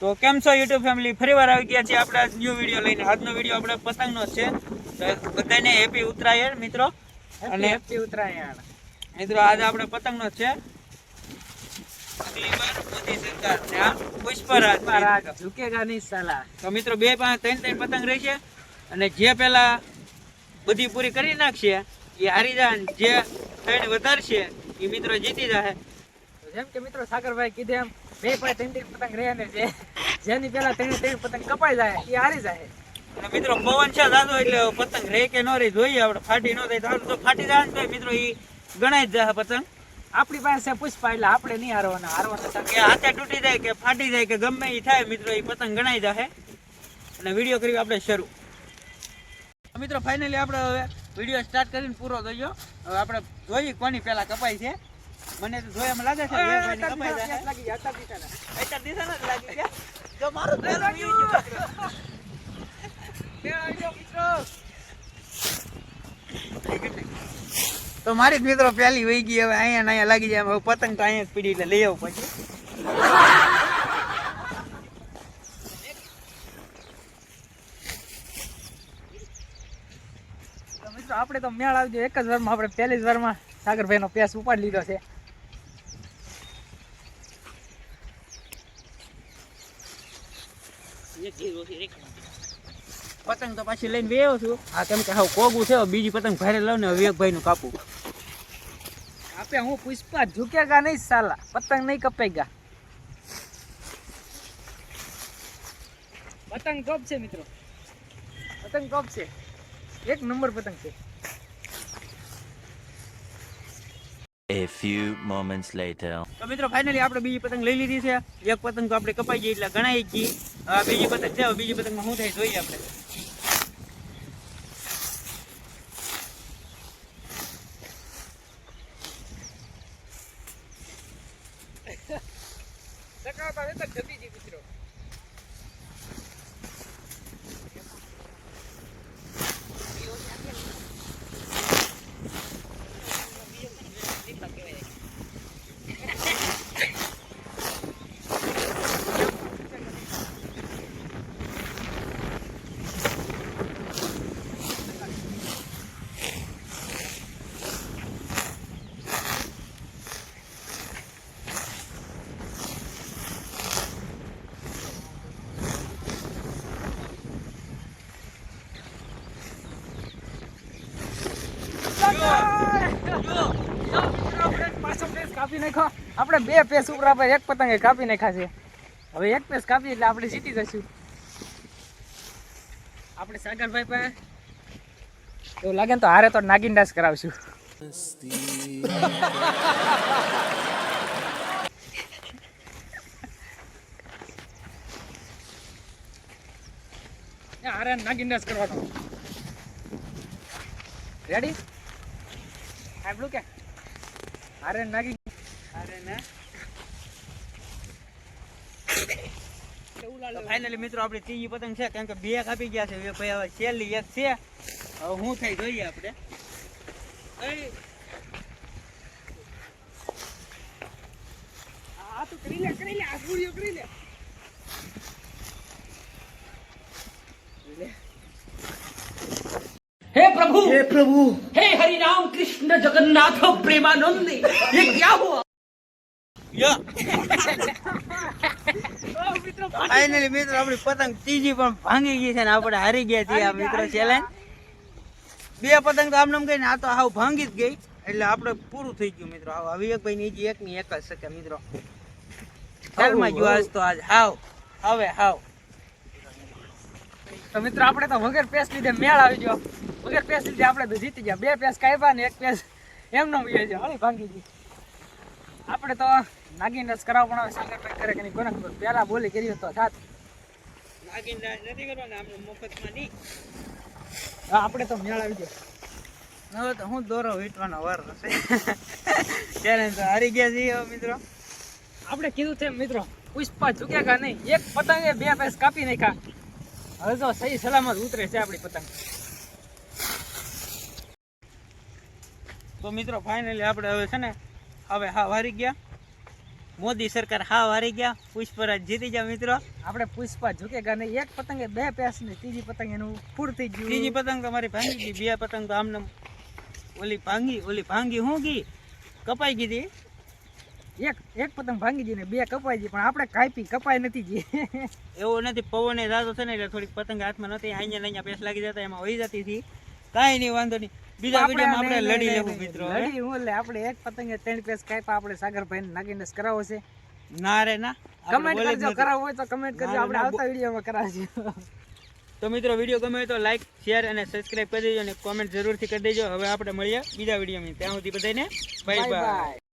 તો કેમ છો યુટ્યુબ ફેમિલી? ફરીવાર આવી ગયા છે આપણે ન્યૂ વીડિયો લઈને. આજનો વીડિયો આપણે પતંગનો છે. તો બધાને હેપી ઉત્તરાયણ મિત્રો. અને હેપી ઉત્તરાયણ. મિત્રો આજે આપણે પતંગનો છે. તો મિત્રો બે પાંચ ત્રણ ત્રણ પતંગ રહેશે અને જે પેલા બધી પૂરી કરી નાખશે એ હારી જે ત્રણ વધારશે એ મિત્રો જીતી તો જેમ કે મિત્રો સાગરભાઈ કીધે એમ બે પાંચ ત્રણ ત્રણ પતંગ રહે ને જે જેની પેલા ત્રણ ત્રણ પતંગ કપાઈ જાય એ હારી જાય. અને મિત્રો પવન છે દાદો એટલે પતંગ રે કે ન રે જોઈએ આપણે ફાટી ન થાય દાદો તો ફાટી જાય તો મિત્રો એ ગણાય જ જાય પતંગ. આપણી પાસે પુષ્પા એટલે આપણે નહીં હારવાના. હારવાના કે હાથે તૂટી જાય કે ફાટી જાય કે ગમે એ થાય મિત્રો એ પતંગ ગણાય જાય અને વીડિયો કરી આપણે શરૂ. મિત્રો ફાઇનલી આપણે હવે વીડિયો સ્ટાર્ટ કરીને પૂરો થયો. હવે આપણે જોઈએ કોની પહેલાં કપાય છે. મને તો જોયા લાગે છે બે ભાઈને કપાઈ જાય. લાગી ગયા, અત્યાર દિશા નથી લાગી ગયા. તો મારું પહેલું view ગયું મિત્રો. બે આવજો મિત્રો. તો મારી જ મિત્રો પહેલી વહી ગઈ હવે અહીંયા ને અહીંયા લાગી જાય. હવે પતંગ તો અહીંયા જ પીડી એટલે લઈ આવું પછી. તો આપણે તો મેળ આવજો એક જ વારમાં આપણે પહેલી જ વારમાં સાગરભાઈ નો પેસ ઉપાડી લીધો છે. પતંગ તો પાછી લઈને વેવો છું. આ કેમ કે હાવ કોગું છે બીજી પતંગ ભારે લઉં ને વિવેકભાઈ નું કાપું. આપે હું પુષ્પા ઝુકેગા નહીં સાલા. પતંગ નહીં કપાઈ ગયા પતંગ ટોપ છે મિત્રો. પતંગ ટોપ છે. એક નંબર પતંગ છે. A few moments later. તો મિત્રો ફાઇનલી આપણે બીજી પતંગ લઈ લીધી છે. એક પતંગ તો આપણે કપાઈ ગઈ એટલે ગણાય જ ગઈ. હવે બીજી પતંગ. છે બીજી પતંગમાં શું થાય જોઈએ આપણે? સકાવતા પાસે જતી આપણે બે પેસ ઉપર આપણે એક પતંગ કાપી નાખ્યા છે. હવે એક પેસ કાપી એટલે આપણે જીતી જશું આપણે સાગરભાઈ પાસે એવું લાગે ને તો હારે તો નાગિન કરાવશું. હારે નાગિન કરવાનો. રેડી સાંભળું કે? અરે નાગી અરે ના. ફાઇનલી મિત્રો આપણે ત્રીજી પતંગ છે કારણ કે બે કાપી ગયા છે. ભાઈ હવે છેલ્લી એક છે. હવે હું થઈ જોઈએ આપણે? આ તો કરી લે કરી લે આ ગુડિયો કરી લે. હે પ્રભુ! હે પ્રભુ! हे हरि राम कृष्ण जगन्नाथ प्रेमानंद ये क्या हुआ યો ફાઇનલી મિત્રો આપણી પતંગ ત્રીજી પણ ભાંગી ગઈ છે ને આપણે હારી ગયા છીએ આ મિત્રો ચેલેન્જ બે પતંગ તો આમ ગઈ ને આ તો હાવ ભાંગી જ ગઈ એટલે આપણે પૂરું થઈ ગયું મિત્રો હાવ આ વિવેકભાઈ ની એક ની એક જ શકે મિત્રો ખ્યાલમાં ગયો આજ તો આજ હાવ હવે હાવ તો મિત્રો આપણે તો વગર પેસ લીધે મેળ આવી ગયો વગર પેસ લીધે આપણે તો જીતી ગયા. બે પેસ કાપ્યા ને એક પેસ એમનો વહી છે. હળી ભાંગી ગઈ. આપણે તો નાગીન રસ કરાવ પણ હવે સાગરભાઈ કરે કે નહીં કોને ખબર? પહેલાં બોલી કરી તો સાત નાગીન ડાન્સ નથી કરવાના આપણે મફતમાં નહીં. હા, આપણે તો મેળ આવી ગયો હવે તો હું દોરો વીટવાનો વાર હશે. ત્યારે તો હારી ગયા છીએ મિત્રો. આપણે કીધું છે મિત્રો પુષ્પા ચૂક્યા કા નહીં? એક પતંગે બે પેસ કાપી નાખ્યા. હવે તો સહી સલામત ઉતરે છે આપણી પતંગ. તો મિત્રો ફાઇનલી આપણે હવે છે ને હવે હા હારી ગયા. મોદી સરકાર હા હારી ગયા. પુષ્પરાજ જીતી ગયા મિત્રો. આપણે પુષ્પા ઝુકેગા નહીં એક પતંગે બે પેસ ને ત્રીજી પતંગ એનું ફૂડ થઈ ગયું. ત્રીજી પતંગ તો મારી ભાંગી ગઈ બે પતંગ તો આમને ઓલી ભાંગી ઓલી ભાંગી હું ગઈ? કપાઈ ગઈ હતી એક એક પતંગ ભાંગી ગઈ ને બે કપાઈ ગઈ પણ આપણે કાપી કપાઈ નથી ગઈ. એવું નથી પવને રાતો છે ને એટલે થોડીક પતંગ હાથમાં નથી અહીંયા અહીંયા પેસ લાગી જતા એમાં વહી જતી હતી. કાંઈ નહીં વાંધો નહીં. બીજા વિડીયોમાં આપણે લડી લેવું મિત્રો લડી હું એટલે આપણે એક પતંગે ત્રણ પેસ કાપ્યા આપણે સાગરભાઈ નાગીને કરાવો છે. ના રે ના. કમેન્ટ કરજો. કરાવવું હોય તો કમેન્ટ કરજો. આપણે આવતા વિડીયોમાં કરાવશું તો મિત્રો વીડિયો ગમે તો લાઈક શેર અને સબસ્ક્રાઈબ કરી દેજો અને કોમેન્ટ જરૂરથી કરી દેજો. હવે આપણે મળીએ બીજા વિડીયોમાં. ત્યાં સુધી બધાને બાય બાય